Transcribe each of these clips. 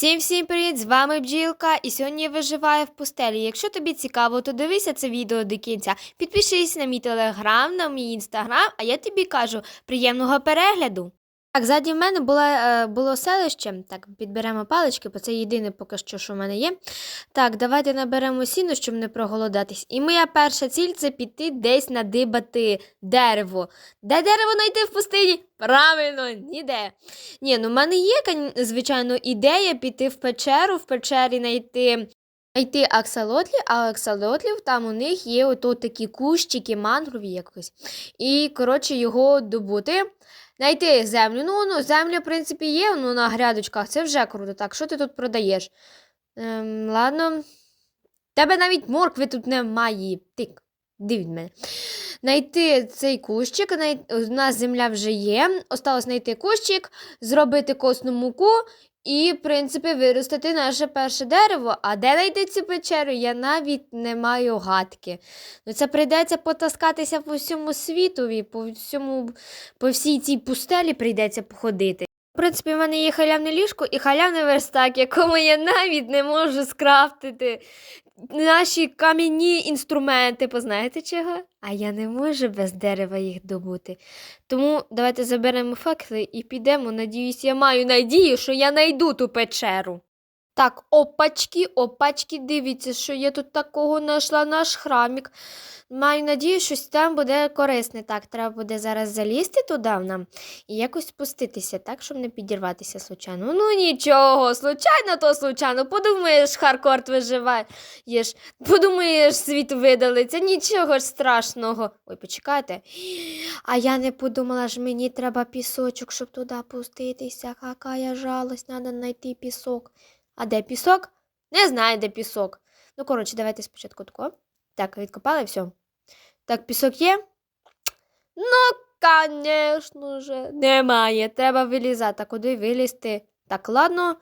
Всім всім привіт! З вами бджілка, і сьогодні я виживаю в пустелі. Якщо тобі цікаво, то дивися це відео до кінця. Підпишись на мій телеграм, на мій інстаграм, а я тобі кажу приємного перегляду. Так, ззаді в мене було, е, було селище. Так, підберемо палички, бо це єдине поки що, що в мене є. Так, давайте наберемо сіно, щоб не проголодатись. І моя перша ціль це піти десь надибати дерево. Де дерево знайти в пустині? Правильно, ніде. Ні, ну в мене є, звичайно, ідея піти в печеру, в печері знайти. Знайти аксалотлі, а аксалотлів там у них є ото такі кущики, мангрові якось. І, коротше, його добути. Знайти землю. Ну, ну, земля, в принципі, є ну, на грядочках, це вже круто. Так, що ти тут продаєш? Ем, ладно. Тебе навіть моркви тут немає. Тик, дивіть мене. Найти цей кущик, най... у нас земля вже є. Осталось знайти кущик, зробити косну муку і, в принципі, виростити наше перше дерево. А де знайти цю печеру, я навіть не маю гадки. Ну, це прийдеться потаскатися по всьому світові, по всьому, по всій цій пустелі прийдеться походити. В принципі, в мене є халявне ліжко і халявний верстак, якому я навіть не можу скрафтити наші кам'яні інструменти, познаєте чого? А я не можу без дерева їх добути. Тому давайте заберемо факли і підемо. Надіюсь, я маю надію, що я знайду ту печеру. Так, опачки, опачки, дивіться, що я тут такого знайшла наш храмік. Маю надію, що там буде корисне. Так, треба буде зараз залізти туди нам і якось спуститися, так, щоб не підірватися случайно. Ну нічого, случайно то случайно. Подумаєш, Харкорт виживаєш. Подумаєш, світ видалиться, нічого ж страшного. Ой, почекайте. А я не подумала, ж мені треба пісочок, щоб туди пуститися. Яка я жалость, треба знайти пісок. А де пісок? Не знаю, де пісок. Ну, коротше, давайте спочатку тако. Так, відкопали все. Так, пісок є? Ну, звісно ж, немає. Треба вилізати. А куди вилізти? Так, ладно.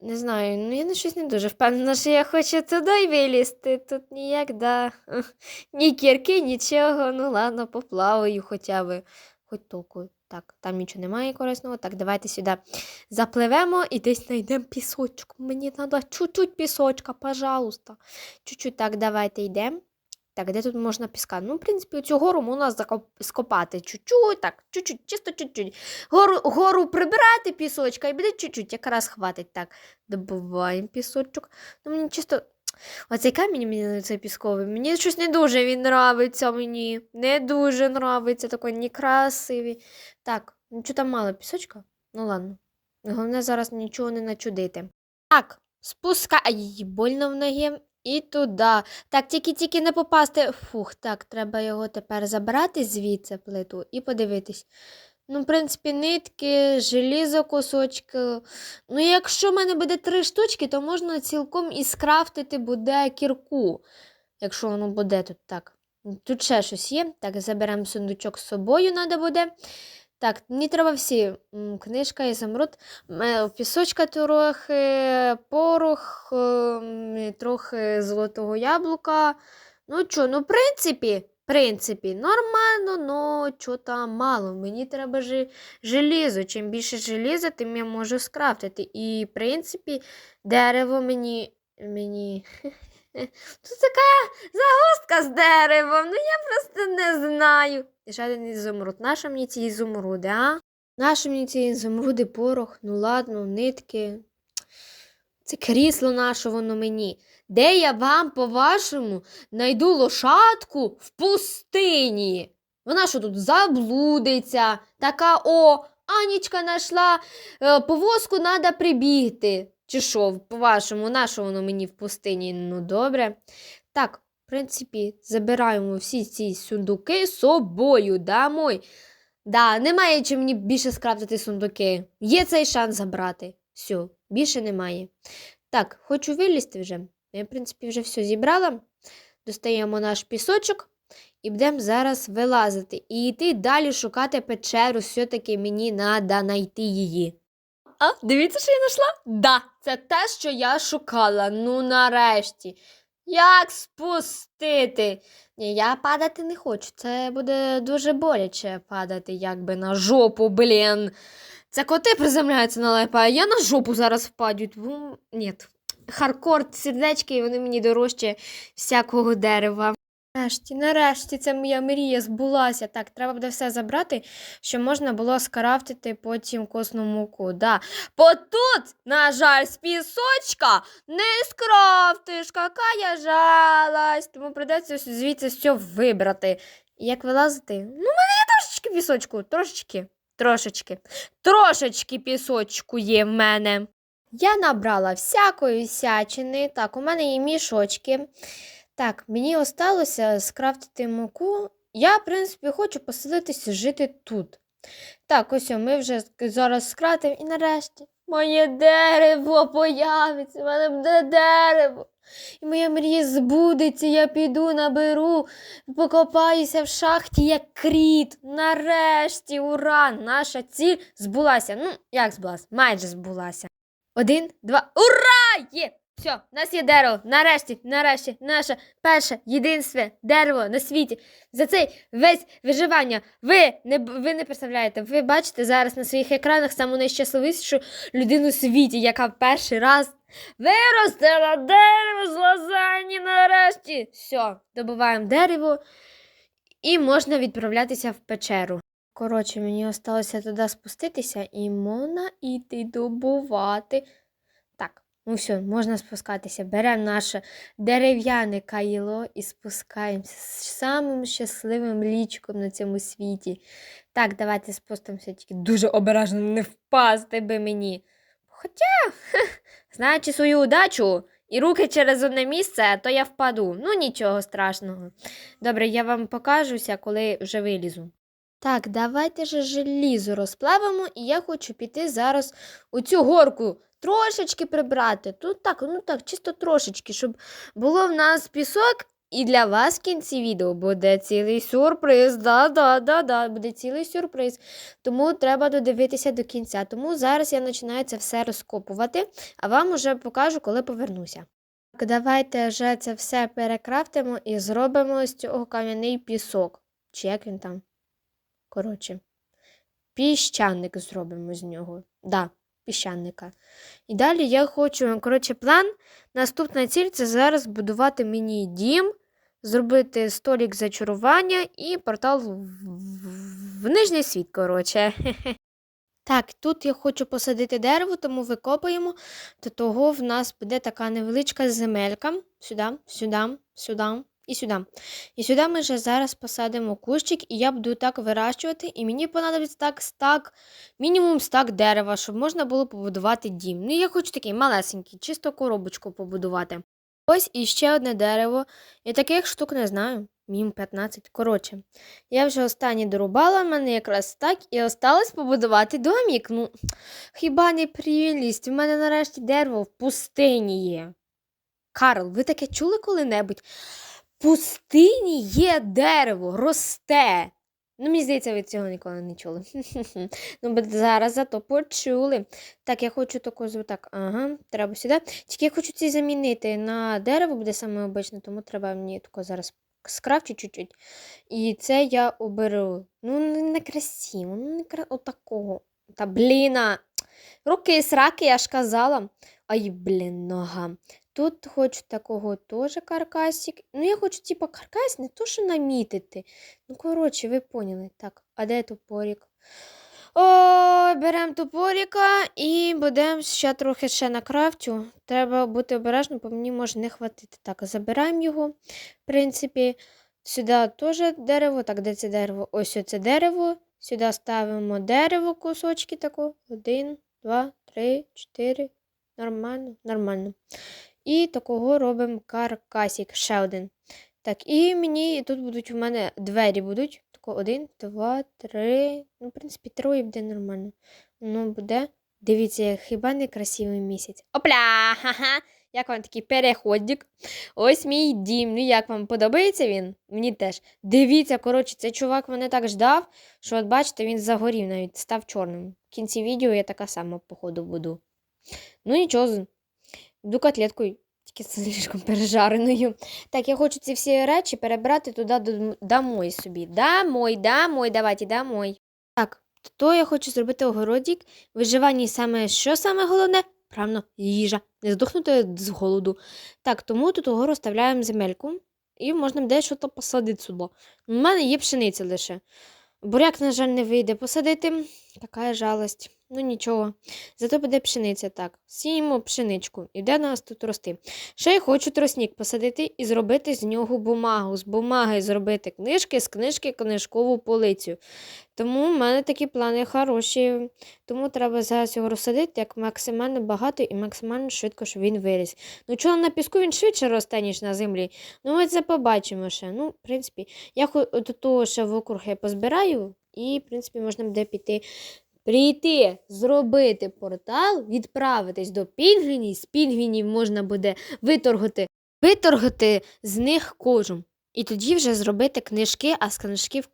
Не знаю, ну я на щось не дуже впевнена, що я хочу туди вилізти. Тут ніяк, да. Ні кірки, нічого. Ну ладно, поплаваю хоча б. Хоч толку. Так, там нічого немає корисного. Так, давайте сюди запливемо і десь знайдемо пісочок. Мені треба чуть-чуть пісочка, пожалуйста. Чуть-чуть так, давайте йдемо. Так, де тут можна піска? Ну, в принципі, цю гору можна скопати чуть-чуть, так, чуть-чуть, чисто чуть-чуть. Гору, гору прибирати пісочка і буде чуть-чуть, якраз хватить. Так, добуваємо пісочок. Ну, мені чисто. Оцей камінь мені цей пісковий. Мені щось не дуже він нравиться мені. Не дуже нравиться, такий некрасивий. Так, нічого там мало пісочка. Ну ладно. Головне зараз нічого не начудити. Так, спускай. Ай, больно в ноги. І туди. Так, тільки-тільки не попасти. Фух, так, треба його тепер забрати звідси плиту і подивитись. Ну, в принципі, нитки, желізо, кусочки. Ну, якщо в мене буде три штучки, то можна цілком і скрафтити буде кірку. Якщо воно буде тут так. Тут ще щось є. Так, заберемо сундучок з собою, треба буде. Так, мені треба всі. Книжка і замруд. Е, Пісочка трохи, порох, ем, трохи золотого яблука. Ну що, ну, в принципі, принципі, нормально, но там мало. Мені треба же желізо. Чим більше желіза, тим я можу скрафтити. І, в принципі, дерево мені. мені... Тут така загостка з деревом. Ну я просто не знаю. І ще один ізумруд. Наша мені ці ізумруди, а? Наша мені ці ізумруди, порох, ну ладно, нитки. Це крісло наше воно мені. Де я вам, по-вашому, найду лошадку в пустині? Вона що тут заблудиться, така о, Анічка знайшла е, повозку треба прибігти. Чи що, по-вашому, на що воно мені в пустині? Ну, добре. Так, в принципі, забираємо всі ці сундуки з собою, да, мой? Да, немає чим мені більше скрафтити сундуки. Є цей шанс забрати. Все, більше немає. Так, хочу вилізти вже. Я, в принципі, вже все зібрала. Достаємо наш пісочок і будемо зараз вилазити. І йти далі шукати печеру. Все-таки мені треба знайти її. А, дивіться, що я знайшла? Да, це те, що я шукала. Ну, нарешті. Як спустити? Ні, я падати не хочу. Це буде дуже боляче падати, якби на жопу, блін. Це коти приземляються на лайпа, а я на жопу зараз впадю. Ну, Ні. Хардкор, сердечки, вони мені дорожче всякого дерева. Нарешті, нарешті, це моя мрія збулася. Так, треба буде все забрати, що можна було скрафтити потім косну муку. Да. Бо тут, на жаль, з пісочка не скрафтиш, яка я жалость. Тому придеться звідси все вибрати. І як вилазити? Ну, в мене є трошечки пісочку, трошечки, трошечки, трошечки пісочку є в мене. Я набрала всякої всячини. Так, у мене є мішочки. Так, мені осталося скрафтити муку. Я, в принципі, хочу поселитися жити тут. Так, ось ми вже зараз скратимо і нарешті моє дерево появиться, в мене буде дерево. І моя мрія збудеться, я піду, наберу, покопаюся в шахті, як кріт. Нарешті, ура! Наша ціль збулася. Ну, як збулася? Майже збулася. Один, два. Ура! Є! Все, у нас є дерево. Нарешті, нарешті, наше перше єдинственне дерево на світі. За цей весь виживання. Ви не, ви не представляєте, ви бачите зараз на своїх екранах саму найщасливішу людину у світі, яка перший раз виростила дерево з лазані нарешті. Все, добуваємо дерево і можна відправлятися в печеру. Коротше, мені осталося туди спуститися і можна іти добувати. Так, ну все, можна спускатися. Беремо наше дерев'яне кайло і спускаємося з самим щасливим лічком на цьому світі. Так, давайте спустимося, тільки дуже обережно не впасти би мені. Хоча, знаючи свою удачу і руки через одне місце, то я впаду. Ну, нічого страшного. Добре, я вам покажуся, коли вже вилізу. Так, давайте же желізо розплавимо, і я хочу піти зараз у цю горку трошечки прибрати. Тут так, ну так, чисто трошечки, щоб було в нас пісок. І для вас в кінці відео буде цілий сюрприз. Да, да, да, да, буде цілий сюрприз. Тому треба додивитися до кінця. Тому зараз я починаю це все розкопувати, а вам уже покажу, коли повернуся. Так, давайте вже це все перекрафтимо і зробимо з цього кам'яний пісок. Чи як він там? Коротше, піщаник зробимо з нього. Да, піщаника. І далі я хочу, коротше, план. Наступна ціль це зараз будувати мені дім, зробити столік зачарування і портал в, нижній світ, коротше. Так, тут я хочу посадити дерево, тому викопаємо. До того в нас буде така невеличка земелька. Сюди, сюди, сюди і сюди. І сюди ми вже зараз посадимо кущик, і я буду так вирощувати, і мені понадобиться так стак, мінімум стак дерева, щоб можна було побудувати дім. Ну, я хочу такий малесенький, чисто коробочку побудувати. Ось іще одне дерево. Я таких штук не знаю. Мім 15. Коротше, я вже останнє дорубала, в мене якраз так, і осталось побудувати домік. Ну, хіба не прелість? У мене нарешті дерево в пустині є. Карл, ви таке чули коли-небудь? Пустині є дерево, росте. Ну, мені здається, ви цього ніколи не чули. ну, бо зараз зато почули. Так, я хочу таку так, ага, треба сюди. Тільки я хочу ці замінити на дерево, буде саме обичне, тому треба мені тако зараз скрафчу чуть-чуть. І це я оберу. Ну, не, красиво, ну не кра... отакого. Та бліна. Руки сраки, я ж казала. Ай, блін, нога. Тут хочу такого теж каркасик. Ну, я хочу, типа, каркас не то, що намітити. Ну, коротше, ви поняли. Так, а де топорик? О, беремо топорика і будемо ще трохи ще на крафтю. Треба бути обережним, бо мені може не хватити. Так, забираємо його. В принципі, сюди теж дерево. Так, де це дерево? Ось оце дерево. Сюди ставимо дерево, кусочки тако. Один, два, три, чотири. Нормально, нормально. І такого робимо каркасик. Ще один. Так, і мені тут будуть у мене двері будуть. Тако один, два, три. Ну, в принципі, троє буде нормально. Ну, буде. Дивіться, хіба не красивий місяць. Опля! Ха-ха! Як вам такий переходик? Ось мій дім. Ну як вам подобається він? Мені теж. Дивіться, коротше, цей чувак мене так ждав, що от бачите, він загорів навіть став чорним. В кінці відео я така сама, походу, буду. Ну нічого, буду котлеткою, тільки слишком пережареною. Так, я хочу ці всі речі перебрати туди домой собі. Домой, домой, давайте, домой. Так, То я хочу зробити огородик. Виживання саме що саме головне? Правильно, їжа. Не здохнути з голоду. Так, тому тут угору ставляємо земельку і можна буде щось посадити сюди. У мене є пшениця лише. Буряк, на жаль, не вийде посадити. Така жалость. Ну нічого. Зато буде пшениця так. Сіємо пшеничку. І де нас тут рости? Ще я хочу тростник посадити і зробити з нього бумагу. З бумаги зробити книжки, з книжки книжкову полицю. Тому в мене такі плани хороші. Тому треба зараз його розсадити як максимально багато і максимально швидко, щоб він виріс. Ну, чого на піску він швидше росте, ніж на землі. Ну, ми це побачимо ще. Ну, в принципі, я до того ще в округ я позбираю, і, в принципі, можна буде піти. Прийти, зробити портал, відправитись до пінгвінів. З пінгвінів можна буде виторгати, виторгати з них кожу. І тоді вже зробити книжки, а з книжків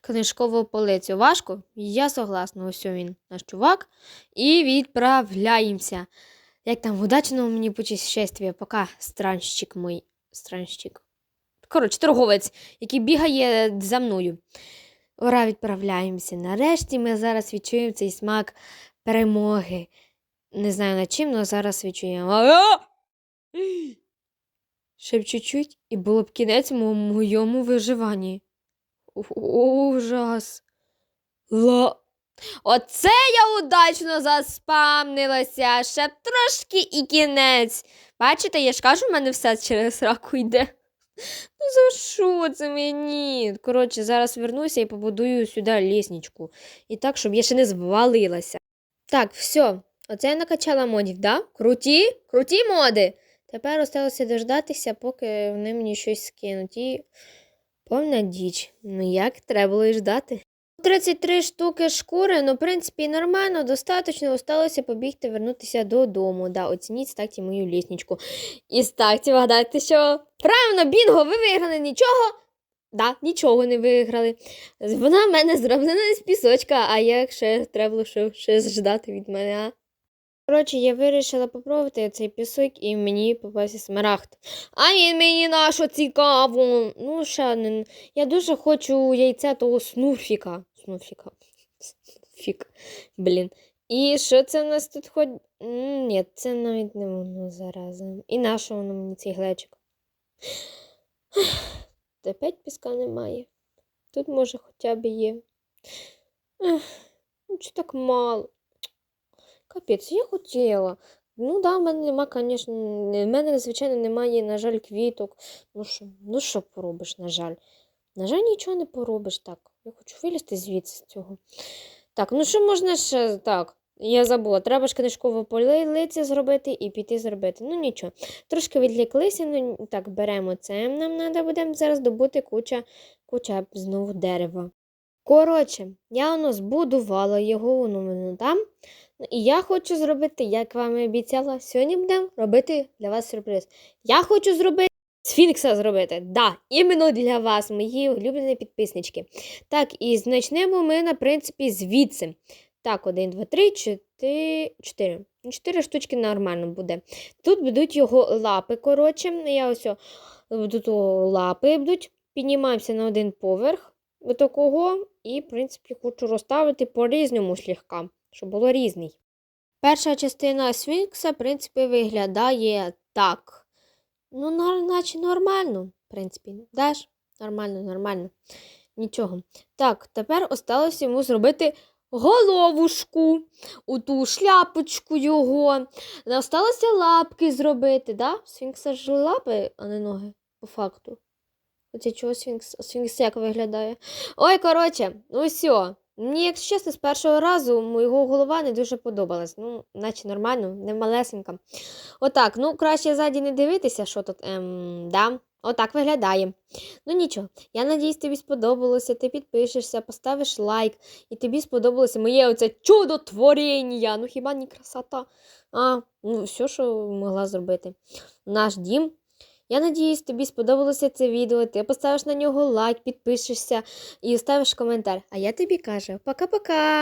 книжкову полицю. Важко? Я согласна. Ось він, наш чувак. І відправляємося. Як там, удачного мені путешествия. Пока, странщик мій. Странщик. Коротше, торговець, який бігає за мною. Ура, відправляємося. Нарешті ми зараз відчуємо цей смак перемоги. Не знаю над чим, але зараз відчуємо. Ще б чуть-чуть, і було б кінець мо- моєму виживанні. Ужас. Ла. Оце я удачно заспамнилася. Ще б трошки і кінець. Бачите, я ж кажу, в мене все через раку йде. Ну за що це мені? Коротше, зараз вернуся і побудую сюди лісничку. І так, щоб я ще не звалилася. Так, все. Оце я накачала модів, да? Круті? Круті моди. Тепер осталося дождатися, поки вони мені щось скинуть. І повна діч. Ну як треба було і ждати. 33 штуки шкури, ну, в принципі, нормально, достатньо. Осталося побігти, вернутися додому. Да, оцініть стакті мою лісничку. І стакті вгадайте, що правильно, бінго, ви виграли нічого. Да, нічого не виграли. Вона в мене зроблена з пісочка, а як ще треба було ще ждати від мене, а? Коротше, я вирішила попробувати цей пісок і мені попався смарагд. А він мені на що цікаво. Ну, ще не. Я дуже хочу яйця того снурфіка. Снурфіка. Снурфік. Блін. І що це в нас тут хоч. Ні, це навіть не воно зараза. І на воно мені цей глечик? Опять піска немає. Тут, може, хоча б є. Ну, чи так мало? Капець, я хотіла. Ну да, в мене нема, звісно, в мене, звичайно, немає, на жаль, квіток. Ну що, ну що поробиш, на жаль. На жаль, нічого не поробиш так. Я хочу вилізти звідси з цього. Так, ну що можна ще так? Я забула, треба ж книжкову полицю зробити і піти зробити. Ну нічого. Трошки відліклися, ну так, беремо це. Нам треба буде зараз добути куча, куча знову дерева. Коротше, я воно збудувала його, воно там. Ну, І я хочу зробити, як вам і обіцяла, сьогодні будемо робити для вас сюрприз. Я хочу зробити сфінкса зробити. Да, іменно для вас, мої улюблені підписнички. Так, і почнемо ми, на принципі, звідси. Так, 1, 2, 3, 4. 4. 4 штучки нормально буде. Тут будуть його лапи, коротше. Я ось тут лапи будуть. Піднімаємося на один поверх такого. І, в принципі, хочу розставити по-різному слегка, щоб було різний. Перша частина сфінкса, в принципі, виглядає так. Ну, наче нормально, в принципі. Даш? Нормально, нормально. Нічого. Так, тепер осталось йому зробити головушку, у ту шляпочку його. Осталося лапки зробити, да? Сфінкса ж лапи, а не ноги, по факту. Оце чого сфінкс, сфінкс як виглядає. Ой, коротше, ну все. Мені, якщо чесно, з першого разу його голова не дуже подобалась. Ну, наче нормально, не малесенька. Отак, ну краще ззаді не дивитися, що тут. Ем, да. Отак виглядає. Ну нічого, я надіюсь, тобі сподобалося, ти підпишешся, поставиш лайк, і тобі сподобалося моє оце чудотворення. Ну хіба не красота? А, ну все, що могла зробити. Наш дім. Я надіюсь, тобі сподобалося це відео. Ти поставиш на нього лайк, підпишешся і ставиш коментар. А я тобі кажу пока-пока!